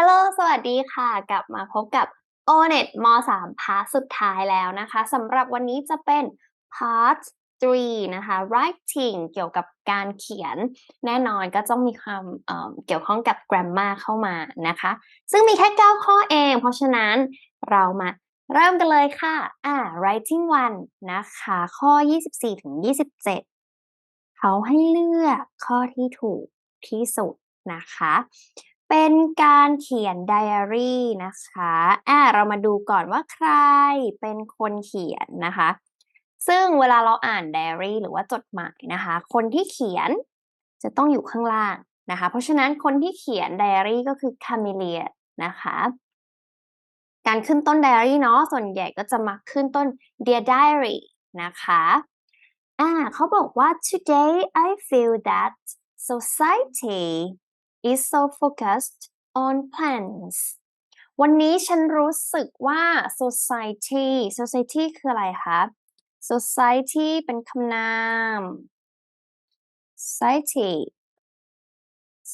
Hello สวัสดีค่ะ กลับมาพบกับ ONET ม .3 พาร์ทสุดท้ายแล้วนะคะสำหรับวันนี้จะเป็น Part 3 นะคะ Writing เกี่ยวกับการเขียน แน่นอนก็ต้องมีความเเกี่ยวข้องกับ Grammar เข้ามานะคะ ซึ่งมีแค่ 9 ข้อเอง เพราะฉะนั้นเรามาเริ่มกันเลยค่ะ อ่า Writing 1 นะคะ ข้อ 24ถึง27 เขาให้เลือกข้อที่ถูกที่สุดนะคะ เป็นการเขียนไดอารี่นะคะอ่าเรามาดูก่อนว่าใครเป็นคนเขียนนะคะ ซึ่งเวลาเราอ่านไดอารี่หรือว่าจดหมายนะคะ คนที่เขียนจะต้องอยู่ข้างล่างนะคะ เพราะฉะนั้นคนที่เขียนไดอารี่ก็คือคาเมเลียนะคะ การขึ้นต้นไดอารี่เนาะ ส่วนใหญ่ก็จะมาขึ้นต้น dear diary นะคะอ่าเขาบอกว่า today I feel that society is so focused on plans วันนี้ฉันรู้สึกว่า society society คืออะไรคะ society เป็นคำนาม society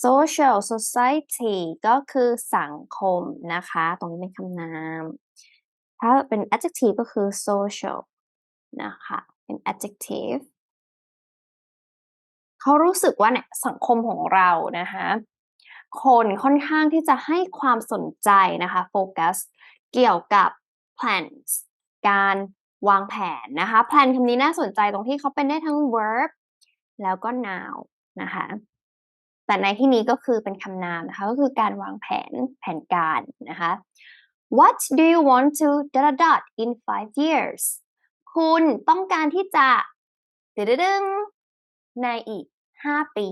social society ก็คือสังคมนะคะ ตรงนี้เป็นคำนาม ถ้าเป็น adjective ก็คือ social นะคะ เป็น adjective เขารู้สึกว่าเนี่ยสังคมของเรานะคะ คนค่อนข้างที่จะให้ความสนใจนะคะโฟกัสเกี่ยวกับ plans การวางแผนนะคะ plan คำนี้น่าสนใจตรงที่เขาเป็นได้ทั้ง verb แล้วก็ noun นะคะแต่ในที่นี้ก็คือเป็นคำนามนะคะก็คือการวางแผนแผนการนะคะ What do you want to dot dot in five years คุณต้องการที่จะดึงในอีก 5 ปี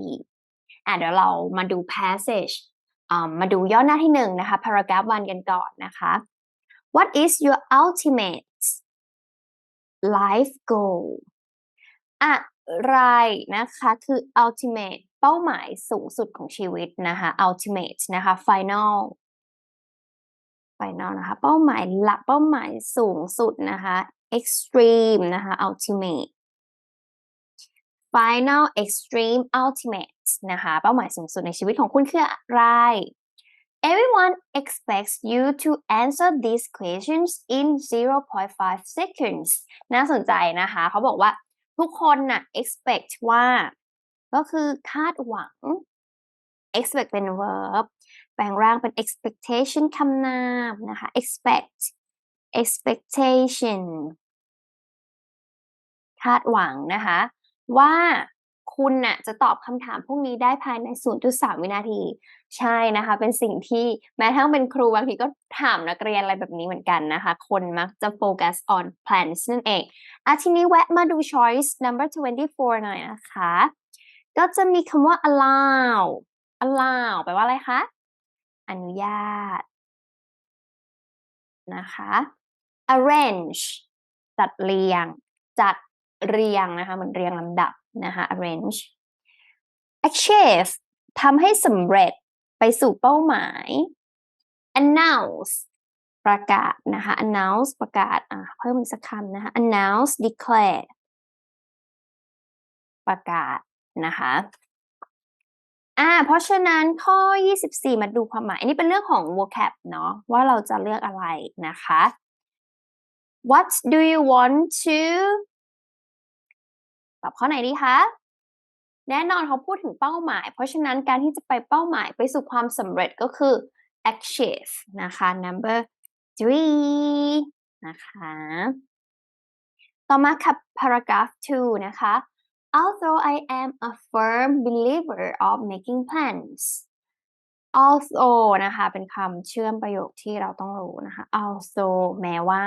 อะเดี๋ยวเรามาดู passage มาดูย่อหน้าที่หนึ่งนะคะ paragraph 1 กันก่อนนะคะ What is your ultimate life goal อะไรนะคะคือ ultimate เป้าหมายสูงสุดของชีวิตนะคะ ultimate นะคะ final final นะคะ เป้าหมายหลักเป้าหมายสูงสุดนะคะ extreme นะคะ ultimate final extreme ultimate นะคะเป้าหมายสูงสุดในชีวิตของคุณคืออะไร Everyone expects you to answer these questions in 0.5 seconds น่าสนใจนะคะ เขาบอกว่าทุกคนน่ะ expect ว่า ก็คือคาดหวัง expect เป็น verb แปลงร่างเป็น expectation คำนามนะคะ expect expectation คาดหวังนะคะ ว่าคุณน่ะจะตอบคำถามพวกนี้ได้ภายใน 0.3 วินาที ใช่นะคะ เป็นสิ่งที่แม้ทั้งเป็นครูบางทีก็ถามนักเรียนอะไรแบบนี้เหมือนกันนะคะ คนมักจะโฟกัส on plans นั่นเองอะทีนี้แวะมาดู choice number 24 หน่อยนะคะ ก็จะมีคำว่า allow allow แปลว่าอะไรคะ อนุญาต นะคะ arrange จัดเรียง จัด เรียงนะคะเหมือนเรียงลำดับนะคะ arrange achieve ทำให้สำเร็จไปสู่เป้าหมาย announce ประกาศนะคะ announce ประกาศอะเพิ่มอีกสักคำนะคะ announce declare ประกาศนะคะอ่าเพราะฉะนั้นข้อ 24 มาดูความหมาย อันนี้เป็นเรื่องของ vocab เนาะว่าเราจะเลือกอะไรนะคะ What do you want to ตอบข้อไหนดีคะแน่นอนเขาพูดถึงเป้าหมาย เพราะฉะนั้นการที่จะไปเป้าหมายไปสู่ความสำเร็จก็คือ achieve นะคะ number three นะคะ ต่อมาค่ะ paragraph two นะคะ although I am a firm believer of making plans although นะคะ เป็นคำเชื่อมประโยคที่เราต้องรู้นะคะ although แม้ว่า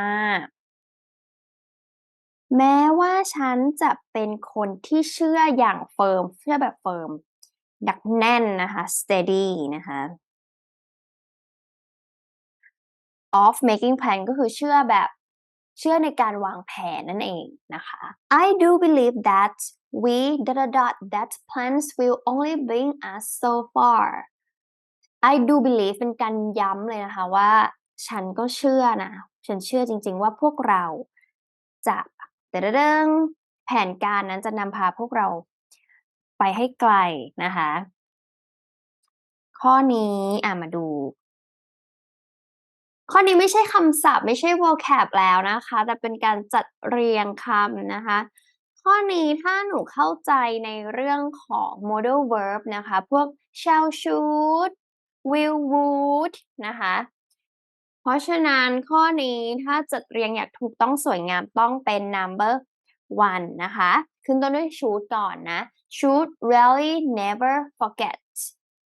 แม้ว่าฉันจะเป็นคนที่เชื่ออย่างเฟิร์ม เชื่อแบบเฟิร์มดักแน่นนะคะ steady นะคะ of making plan ก็คือเชื่อแบบเชื่อในการวางแผนนั่นเองนะคะ I do believe that we dot dot dot that plans will only bring us so far I do believe เป็นการย้ำเลยนะคะว่า ฉันก็เชื่อนะ ฉันเชื่อจริงๆว่าพวกเราจะ แต่เรื่องแผนการนั้นจะนำพาพวกเราไปให้ไกลนะคะ ข้อนี้อะมาดู ข้อนี้ไม่ใช่คำศัพท์ ไม่ใช่ vocab แล้วนะคะ แต่เป็นการจัดเรียงคำนะคะ ข้อนี้ถ้าหนูเข้าใจในเรื่องของ modal verb นะคะ พวก shall should will would นะคะ เพราะฉะนั้นข้อนี้ถ้าจัดเรียงอยางถูกต้องสวยงามต้องเป็น number one นะคะ ขึ้นต้นด้วย should ก่อนนะ should really never forget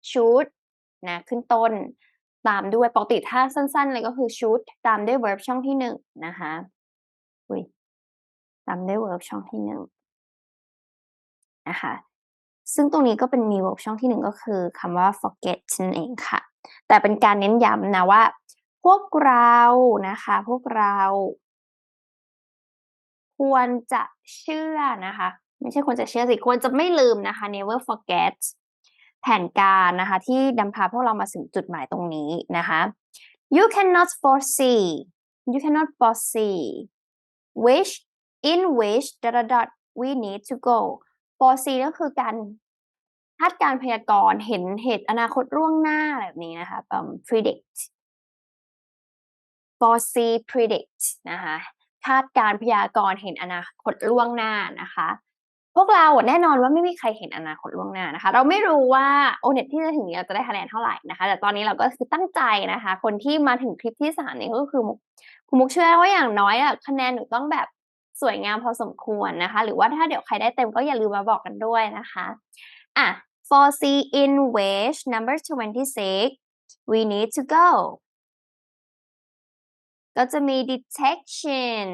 should นะขึ้นต้นตามด้วยปกติถ้าสั้นๆ เลยก็คือ should ตามด้วย verb ช่องที่หนึ่งนะคะอุ้ยตามด้วย verb ช่องที่หนึ่งนะคะซึ่งตรงนี้ก็เป็นมี verb ช่องที่หนึ่งก็คือคำว่า forget นั่นเองค่ะ แต่เป็นการเน้นย้ำนะว่า พวกเรานะคะ พวกเรา ควรจะเชื่อนะคะ ไม่ใช่ควรจะเชื่อสิควรจะไม่ลืมนะคะ never forget แผนการนะคะ ที่นำพาพวกเรามาถึงจุดหมายตรงนี้นะคะ you cannot foresee you cannot foresee which in which dot dot dot we need to go foresee ก็คือการคาดการณ์พยากรณ์เห็นเหตุอนาคตล่วงหน้าแบบนี้นะคะ predict foresee predict นะคะคาดการพยากรณ์เห็นอนาคตล่วงหน้านะคะ พวกเราแน่นอนว่าไม่มีใครเห็นอนาคตล่วงหน้านะคะ เราไม่รู้ว่าโอเน็ตที่จะถึงนี้เราจะได้คะแนนเท่าไหร่นะคะ แต่ตอนนี้เราก็คือตั้งใจนะคะ คนที่มาถึงคลิปที่สามนี้ก็คือคุณมุกเชื่อว่าอย่างน้อยอะคะแนนหนูต้องแบบสวยงามพอสมควรนะคะ หรือว่าถ้าเดี๋ยวใครได้เต็มก็อย่าลืมมาบอกกันด้วยนะคะอะ for C in which number 26 we need to go ก็จะมี detection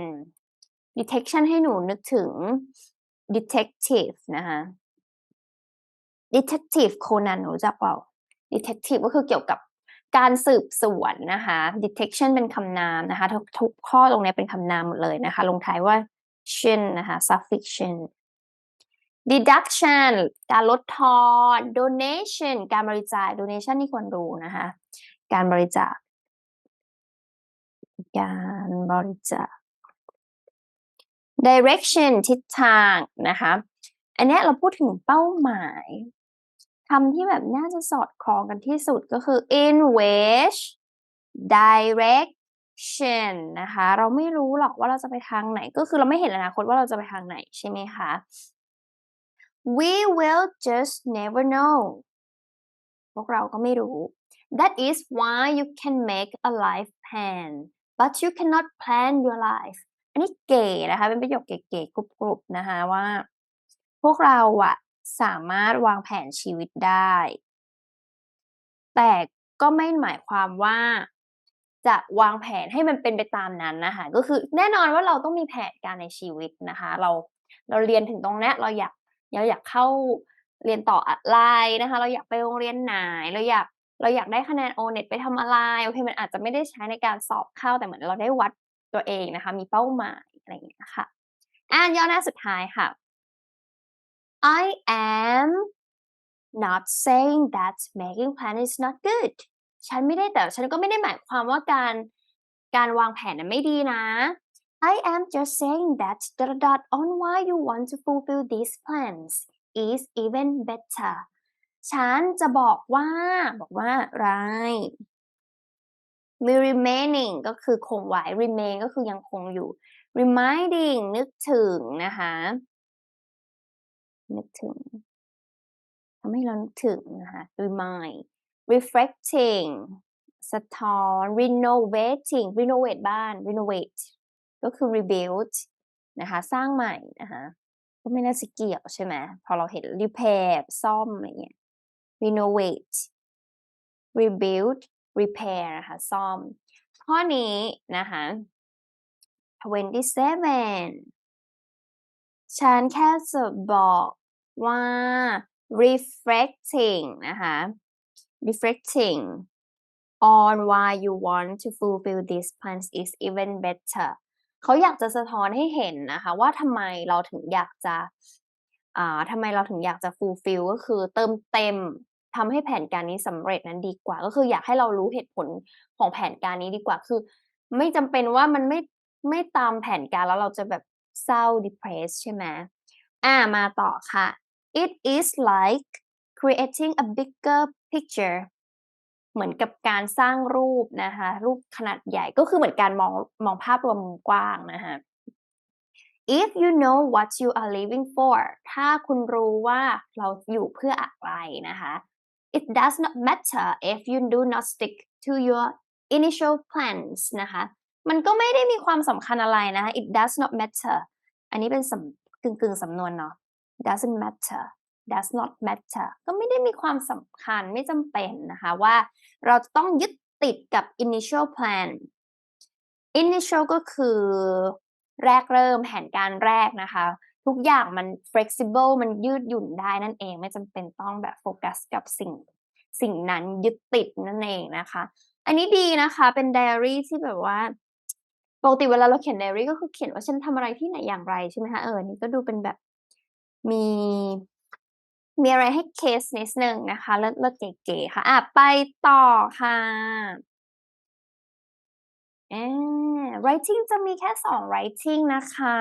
detection ให้หนูนึกถึง detective นะคะ detective โคนันหนูจักเปล่า detective ก็คือเกี่ยวกับการสืบสวนนะคะ detection เป็นคำนามนะคะ ทุกทุกข้อตรงนี้เป็นคำนามหมดเลยนะคะ ลงท้ายว่า tion นะคะ suffix tion deduction การลดทอน donation การบริจาค donation นี่ควรรู้นะคะ การบริจาค การบริจาค direction ทิศทางนะคะ อันนี้เราพูดถึงเป้าหมายคำที่แบบน่าจะสอดคล้องกันที่สุดก็คือ in which direction นะคะ เราไม่รู้หรอกว่าเราจะไปทางไหน ก็คือเราไม่เห็นอนาคตว่าเราจะไปทางไหนใช่ไหมคะ we will just never know พวกเราก็ไม่รู้ that is why you can make a life plan but you cannot plan your life อันนี้เก๋นะคะ เป็นประโยคเก๋ๆกรุบๆนะคะว่า พวกเราอะสามารถวางแผนชีวิตได้ แต่ก็ไม่หมายความว่าจะวางแผนให้มันเป็นไปตามนั้นนะคะ ก็คือแน่นอนว่าเราต้องมีแผนการในชีวิตนะคะ เราเราเรียนถึงตรงนี้เราอยากเราอยากเข้าเรียนต่ออะไรนะคะ เราอยากไปโรงเรียนไหน เราอยาก เราอยากได้คะแนนโอเน็ตไปทำอะไรโอเคมันอาจจะไม่ได้ใช้ในการสอบเข้าแต่เหมือนเราได้วัดตัวเองนะคะ มีเป้าหมายอะไรอย่างเงี้ยค่ะอ่านย่อหน้าสุดท้ายค่ะ I am not saying that making plan is not good ฉันไม่ได้แต่ฉันก็ไม่ได้หมายความว่าการการวางแผนนั้นไม่ดีนะ I am just saying that the dot on why you want to fulfill these plans is even better ฉันจะบอกว่า บอกว่าไร มี remaining ก็คือคงไว้ remain ก็คือยังคงอยู่ reminding นึกถึงนะคะ นึกถึงทำให้เรานึกถึงนะคะ remind reflecting สะท้อน renovating renovate บ้าน renovate ก็คือ rebuild นะคะ สร้างใหม่นะคะก็ไม่น่าจะเกี่ยวใช่ไหม พอเราเห็น repair ซ่อมอะไรเงี้ย renovate rebuild repair นะคะซ่อม ข้อนี้นะคะ 27 ฉันแค่จะบอกว่า reflecting นะคะ reflecting on why you want to fulfill these plans is even better เขาอยากจะสะท้อนให้เห็นนะคะว่าทำไมเราถึงอยากจะอ่าทำไมเราถึงอยากจะ fulfill ก็คือเติมเต็ม ทำให้แผนการนี้สำเร็จนั้นดีกว่า ก็คืออยากให้เรารู้เหตุผลของแผนการนี้ดีกว่า คือ ไม่จำเป็นว่ามันไม่ไม่ตามแผนการแล้วเราจะแบบเศร้า depressed ใช่ไหมอ่ามาต่อค่ะ it is like creating a bigger picture เหมือนกับการสร้างรูปนะคะ รูปขนาดใหญ่ก็คือเหมือนการมองมองภาพรวมกว้างนะคะ if you know what you are living for ถ้าคุณรู้ว่าเราอยู่เพื่ออะไรนะคะ it does not matter if you do not stick to your initial plans นะคะ มันก็ไม่ได้มีความสำคัญอะไรนะคะ it does not matter อันนี้เป็นสำกึ่งกึ่งๆสำนวนเนาะ doesn't matter does not matter ก็ไม่ได้มีความสำคัญไม่จำเป็นนะคะว่าเราจะต้องยึดติดกับ initial plan initial ก็คือแรกเริ่มแผนการแรกนะคะ ทุกอย่างมัน flexible มันยืดหยุ่นได้นั่นเอง ไม่จำเป็นต้องแบบโฟกัสกับสิ่ง สิ่งนั้นยึดติดนั่นเองนะคะ อันนี้ดีนะคะเป็นไดอารี่ที่แบบว่าปกติเวลาเราเขียนไดอารี่ก็คือเขียนว่าฉันทำอะไรที่ไหนอย่างไรใช่ไหมคะเออนี่ก็ดูเป็นแบบมีมีอะไรให้เคสนิดนึงนะคะเลิศเลิศเก๋ๆค่ะอะไปต่อค่ะอ writing จะมีแค่สอง writing นะคะ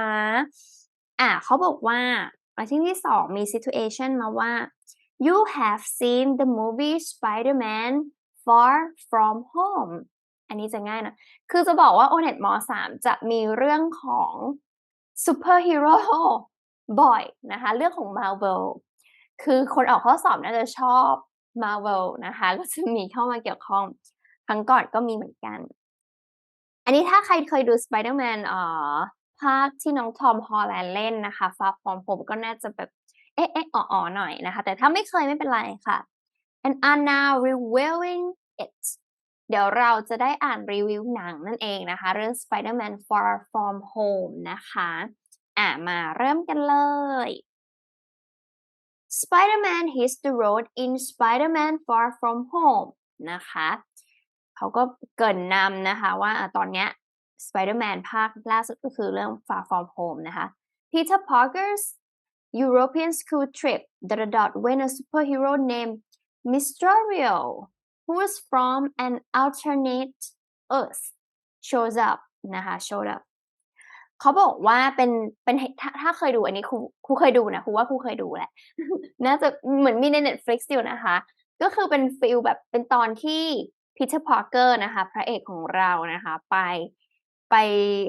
อะเขาบอกว่า writing ที่สองมี situation มาว่า you have seen the movie Spider-Man Far From Home อันนี้จะง่ายนะ คือจะบอกว่า ONET ม .3 จะมีเรื่องของซูเปอร์ฮีโร่บ่อยนะคะ เรื่องของ Marvel คือคนออกข้อสอบน่าจะชอบ Marvel นะคะ ก็จะมีเข้ามาเกี่ยวข้อง ครั้งก่อนก็มีเหมือนกัน อันนี้ถ้าใครเคยดู Spider-Man เอ่อ ภาคที่น้องทอมฮอลแลนด์เล่นนะคะ Far From Home ก็น่าจะแบบ เอ๊ะเอ๊ะอ๋อหน่อยนะคะ แต่ถ้าไม่เคยไม่เป็นไรค่ะ and are now reviewing it เดี๋ยวเราจะได้อ่านรีวิวหนังนั่นเองนะคะ เรื่อง Spider-Man Far From Home นะคะ อะมาเริ่มกันเลย Spider-Man hits the road in Spider-Man Far From Home นะคะ เขาก็เกินนำนะคะว่าตอนเนี้ย Spider-Man ภาคล่าสุดก็คือเรื่อง Far From Home นะคะ Peter Parker's European school trip dot dot dot when a superhero named Mysterio who is from an alternate Earth shows up นะคะ showed up เขาบอกว่าเป็นเป็นถ้าถ้าเคยดูอันนี้ครูครูเคยดูนะครูว่าครูเคยดูแหละ น่าจะเหมือนมีใน Netflix อยู่นะคะ ก็คือเป็นฟิลแบบเป็นตอนที่พีเตอร์พอร์เกอร์นะคะ พระเอกของเรานะคะ ไป ไป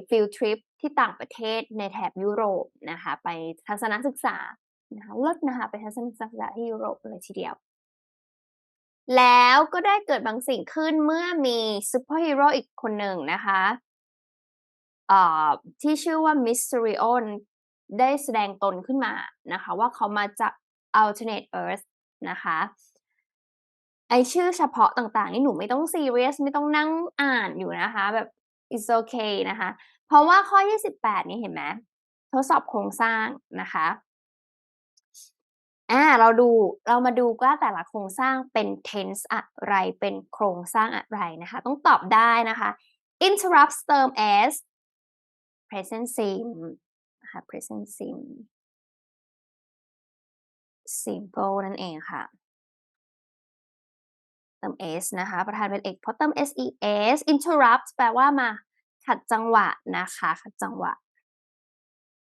ฟิลทริปที่ต่างประเทศในแถบยุโรปนะคะไปทัศนศึกษานะคะเลิศนะคะไปทัศนศึกษาที่ยุโรปเลยทีเดียว แล้วก็ได้เกิดบางสิ่งขึ้นเมื่อมีซูเปอร์ฮีโร่อีกคนหนึ่งนะคะที่ชื่อว่า Mysterio ได้แสดงตนขึ้นมานะคะว่าเขามาจาก alternate earth นะคะไอชื่อเฉพาะต่างๆ นี่หนูไม่ต้องซีเรียสไม่ต้องนั่งอ่านอยู่นะคะ แบบ it's okay นะคะ เพราะว่าข้อ 28 นี่เห็นไหมทดสอบโครงสร้างนะคะอ่าเราดูเรามาดูว่าแต่ละโครงสร้างเป็น tense อะไรเป็นโครงสร้างอะไรนะคะ ต้องตอบได้นะคะ interrupts เติม s present simple นะคะ present simple simple นั่นเองค่ะ เติม s นะคะ ประธานเป็นเอกเพราะเติม ses interrupt แปลว่ามาขัดจังหวะนะคะ ขัดจังหวะ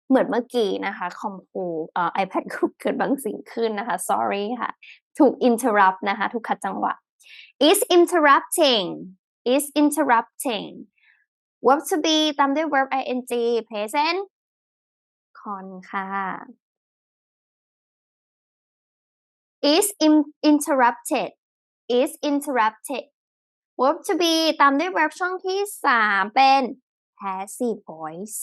เหมือนเมื่อกี้นะคะคอมครูเอ่อ iPad เกิดบางสิ่งขึ้นนะคะ sorry ค่ะ ถูก interrupt นะคะ ถูกขัดจังหวะ is interrupting is interrupting verb to be ตามด้วย verb ing present con ค่ะ is interrupted is interrupted verb to be ตามด้วย verb ช่องที่สามเป็น passive voice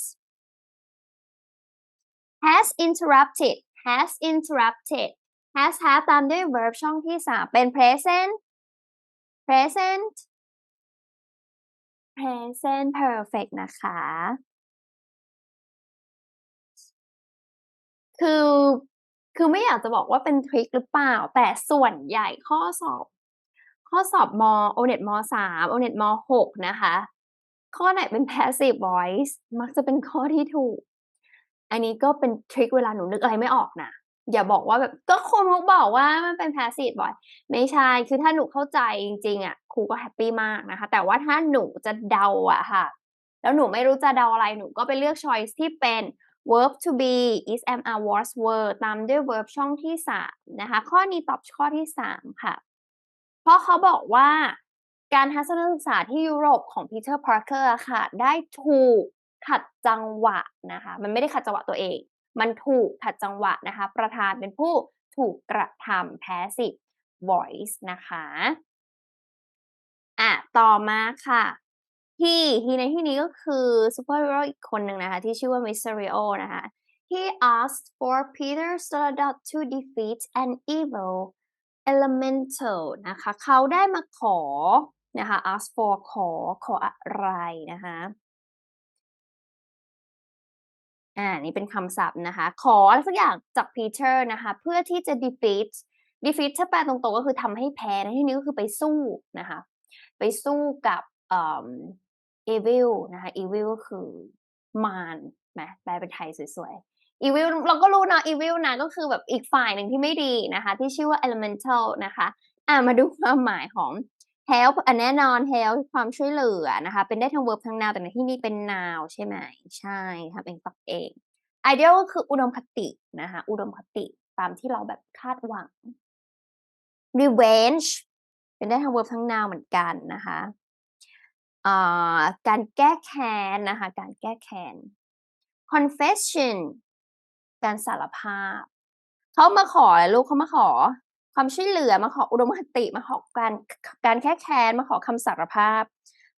has interrupted has interrupted has have ตามด้วย verb ช่องที่สามเป็น present present present perfect นะคะ คือ คือไม่อยากจะบอกว่าเป็นทริคหรือเปล่า แต่ส่วนใหญ่ข้อสอบ ข้อสอบม O-NET ม .3 O-NET ม .6 นะคะ ข้อไหนเป็น passive voice มักจะเป็นข้อที่ถูก อันนี้ก็เป็นทริคเวลาหนูนึกอะไรไม่ออกนะอย่าบอกว่าแบบก็ครูมุกบอกว่ามันเป็น passive voice ไม่ใช่ คือถ้าหนูเข้าใจจริงๆอะครูก็แฮปปี้มากนะคะ แต่ว่าถ้าหนูจะเดาอะค่ะ แล้วหนูไม่รู้จะเดาอะไรหนูก็ไปเลือก choice ที่เป็น verb to be is am are was were ตามด้วย verb ช่องที่สามนะคะ ข้อนี้ตอบข้อที่สาม ค่ะราะเขาบอกว่าการทัศนศึกษาที่ยุโรปของ Peter Parker อะค่ะ ได้ถูกขัดจังหวะนะคะ มันไม่ได้ขัดจังหวะตัวเอง มันถูกขัดจังหวะนะคะ ประธานเป็นผู้ถูกกระทำ passive voice นะคะอะต่อมาค่ะ he he ในที่นี้ก็คือซูเปอร์ฮีโร่อีกคนหนึ่งนะคะ ที่ชื่อว่า Mysterio นะคะ he asked for Peter Solidot to defeat an evil elemental นะคะ เขาได้มาขอนะคะ ask for ขอขออะไรนะคะอ่านี่เป็นคำศัพท์นะคะ ขออะไรสักอย่างจาก Peter นะคะ เพื่อที่จะ defeat defeat ถ้าแปลตรงๆก็คือทำให้แพ้ในที่นี้ก็คือไปสู้นะคะ ไปสู้กับเอ่อ evil นะคะ evil ก็คือมารนะแปลเป็นไทยสวย ๆ evil เราก็รู้นะ evil นะก็คือแบบอีกฝ่ายหนึ่งที่ไม่ดีนะคะ ที่ชื่อว่า elemental นะคะ อ่ามาดูความหมายของ help อันแน่นอน help ความช่วยเหลือนะคะ เป็นได้ทั้ง verb ทั้ง noun แต่ในที่นี้เป็น noun ใช่ไหมใช่ทำเองตอบเอง ideal ก็คืออุดมคตินะคะ อุดมคติตามที่เราแบบคาดหวัง revenge เป็นได้ทั้ง verb ทั้ง noun เหมือนกันนะคะอ่าการแก้แค้นนะคะ การแก้แค้น confession การสารภาพ เขามาขออะไรลูกเขามาขอ ความช่วยเหลือมาขออุดมคติมาขอการการแก้แค้นมาขอคำสารภาพ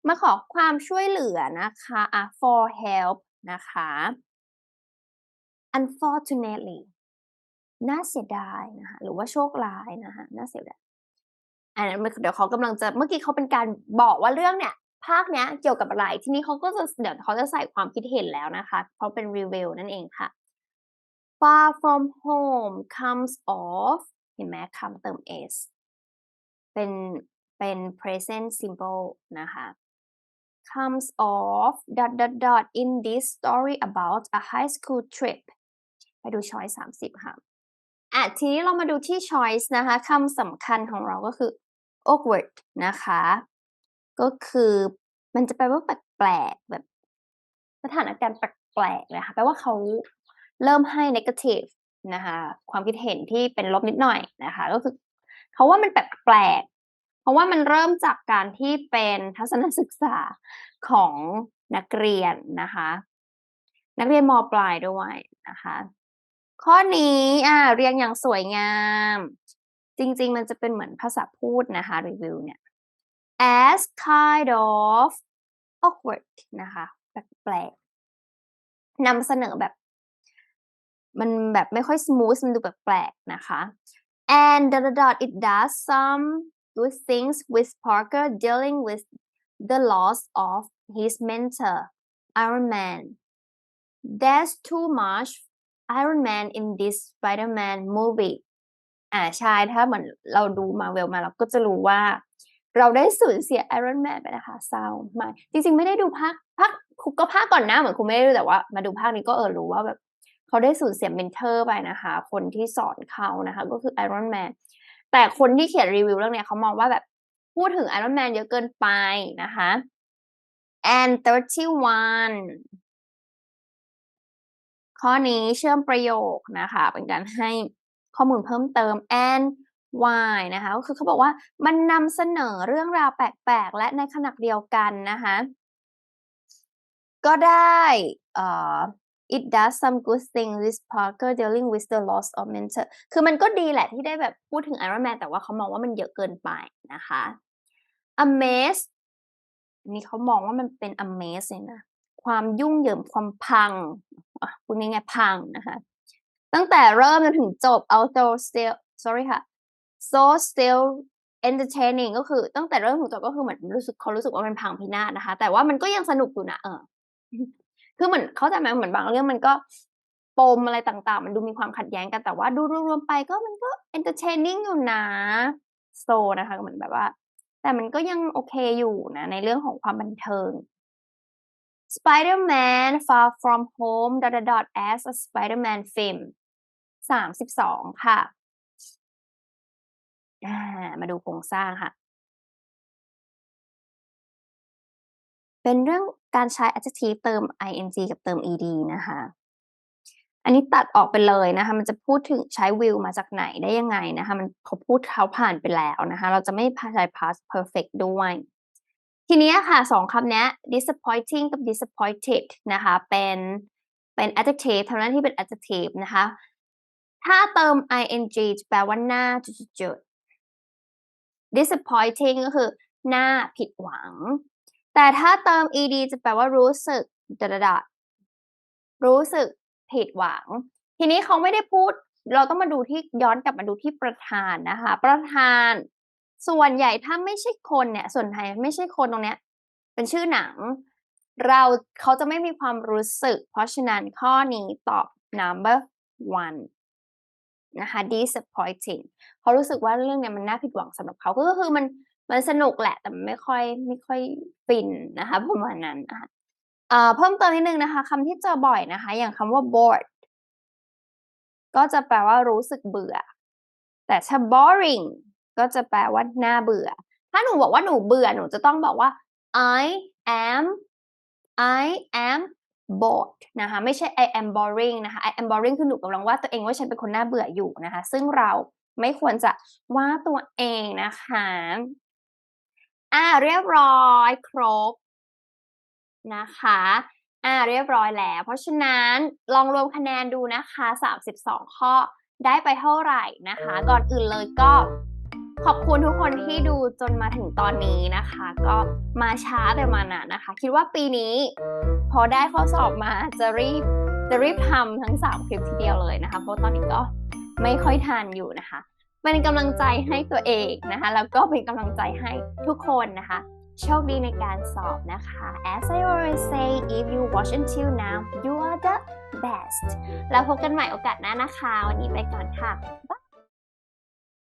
มาขอความช่วยเหลือนะคะอะ for help นะคะ unfortunately น่าเสียดายนะคะหรือว่าโชคร้ายนะคะน่าเสียดายอันนั้นเดี๋ยวเขากำลังจะเมื่อกี้เขาเป็นการบอกว่าเรื่องเนี่ย ภาคเนี้ยเกี่ยวกับอะไร ทีนี้เขาก็จะเดี๋ยวเขาจะใส่ความคิดเห็นแล้วนะคะ เพราะเป็นรีวิวนั่นเองค่ะ far from home comes off เห็นไหมคำเติม s เป็นเป็น present simple นะคะ comes off dot dot dot in this story about a high school trip ไปดู choice 30 ค่ะอะทีนี้เรามาดูที่ choice นะคะคำสำคัญของเราก็คือ awkward นะคะ ก็คือมันจะแปลว่าแปลกๆแบบสถานการณ์แปลกๆเลยค่ะแปลว่าเขา เริ่มให้ negative นะคะความคิดเห็นที่เป็นลบนิดหน่อยนะคะก็คือเขาว่ามันแปลกๆเพราะว่ามันเริ่มจากการที่เป็นทัศนศึกษาของนักเรียนนะคะ นักเรียนมปลายด้วยนะคะ ข้อนี้อ่าเรียงอย่างสวยงาม จริง ๆ มันจะเป็นเหมือนภาษาพูดนะคะรีวิวเนี่ย as kind of awkward นะคะแปลกๆนำเสนอแบบ มันแบบไม่ค่อย smooth มันดูแปลกๆนะคะ and dot dot dot it does some good things with Parker dealing with the loss of his mentor Iron Man there's too much Iron Man in this Spider-Man movie อ่าใช่ถ้าเหมือนเราดูมาเวลมาเราก็จะรู้ว่าเราได้สูญเสีย Iron Man ไปนะคะเศร้ามากจริงๆ ไม่ได้ดูภาคภาคคุก็ภาคก่อนหน้าเหมือนคุณไม่ได้ดูแต่ว่า มาดูภาคนี้ก็เออรู้ว่าแบบ เขาได้สูญเสียเมนเทอร์ไปนะคะ คนที่สอนเขานะคะ ก็คือ Iron Man แต่คนที่เขียนรีวิวเรื่องนี้เขามองว่าแบบพูดถึง Iron Man เยอะเกินไปนะคะ and 31 ข้อนี้เชื่อมประโยคนะคะ เป็นการให้ข้อมูลเพิ่มเติม and why นะคะก็คือเขาบอกว่ามันนำเสนอเรื่องราวแปลก ๆ และในขณะเดียวกันนะคะ ก็ได้อ่อ it does some good things with Parker dealing with the loss of mentor คือมันก็ดีแหละที่ได้แบบพูดถึง Iron Man แต่ว่าเขามองว่ามันเยอะเกินไปนะคะ amaze นี่เขามองว่ามันเป็น amaze เลยนะ ความยุ่งเหยิงความพังอะพูดง่ายๆพังนะคะ ตั้งแต่เริ่มจนถึงจบ although still sorry ค่ะ so still entertaining ก็คือตั้งแต่เริ่มถึงจบก็คือเหมือนรู้สึกเขารู้สึกว่ามันพังพินาศนะคะ แต่ว่ามันก็ยังสนุกอยู่นะเออ คือเหมือนเขาใจไหมเหมือนบางเรื่องมันก็ปมอะไรต่างๆ มันดูมีความขัดแย้งกันแต่ว่าดูรวมๆไปก็มันก็ entertaining อยู่นะ so นะคะเหมือนแบบว่า แต่มันก็ยังโอเคอยู่นะ ในเรื่องของความบันเทิง Spider-Man Far From Home dot dot dot as a Spider-Man film สามสิบสองค่ะ มาดูโครงสร้างค่ะ เป็นเรื่องการใช้ adjective เติม ing กับเติม ed นะคะ อันนี้ตัดออกไปเลยนะคะ มันจะพูดถึงใช้ will มาจากไหนได้ยังไงนะคะ มันเขาพูดเขาผ่านไปแล้วนะคะ เราจะไม่ใช้ past perfect ด้วย ทีนี้ค่ะ2คำนี้ disappointing กับ disappointed นะคะ เป็นเป็น adjective ทำหน้าที่เป็น adjective นะคะ ถ้าเติม ing จะแปลว่าหน้าจุดๆ disappointing ก็คือหน้าผิดหวัง แต่ถ้าเติม ed จะแปลว่ารู้สึกดดดรู้สึกผิดหวัง ทีนี้เขาไม่ได้พูด เราต้องมาดูที่ย้อนกลับมาดูที่ประธานนะคะ ประธาน ส่วนใหญ่ถ้าไม่ใช่คนเนี่ย ส่วนใหญ่ไม่ใช่คนตรงเนี้ย เป็นชื่อหนัง เราเขาจะไม่มีความรู้สึก เพราะฉะนั้นข้อนี้ตอบ number one นะคะ disappointing เขารู้สึกว่าเรื่องเนี้ยมันน่าผิดหวังสำหรับเขาก็คือมัน มันสนุกแหละ แต่ไม่ค่อยไม่ค่อยฟินนะคะประมาณนั้นนะคะเอ่อเพิ่มเติมนิดนึงนะคะคำที่เจอบ่อยนะคะ อย่างคำว่า bored ก็จะแปลว่ารู้สึกเบื่อ แต่ถ้า boring ก็จะแปลว่าน่าเบื่อ ถ้าหนูบอกว่าหนูเบื่อหนูจะต้องบอกว่า I am I am bored นะคะไม่ใช่ I am boring นะคะ I am boring คือหนูกำลังว่าตัวเองว่าฉันเป็นคนน่าเบื่ออยู่นะคะ ซึ่งเราไม่ควรจะว่าตัวเองนะคะ อ่าเรียบร้อยครบนะคะอ่าเรียบร้อยแล้ว เพราะฉะนั้นลองรวมคะแนนดูนะคะ 32 ข้อได้ไปเท่าไหร่นะคะ ก่อนอื่นเลยก็ขอบคุณทุกคนที่ดูจนมาถึงตอนนี้นะคะ ก็มาช้าแต่มานะนะคะ คิดว่าปีนี้ พอได้ข้อสอบมาจะรีบจะรีบทำทั้ง 3 คลิปทีเดียวเลยนะคะ เพราะตอนนี้ก็ไม่ค่อยทันอยู่นะคะ เป็นกำลังใจให้ตัวเองนะคะแล้วก็เป็นกำลังใจให้ทุกคนนะคะโชคดีในการสอบนะคะ As I always say if you watch until now you are the best แล้วพบกันใหม่โอกาสหน้านะคะ วันนี้ไปก่อนค่ะ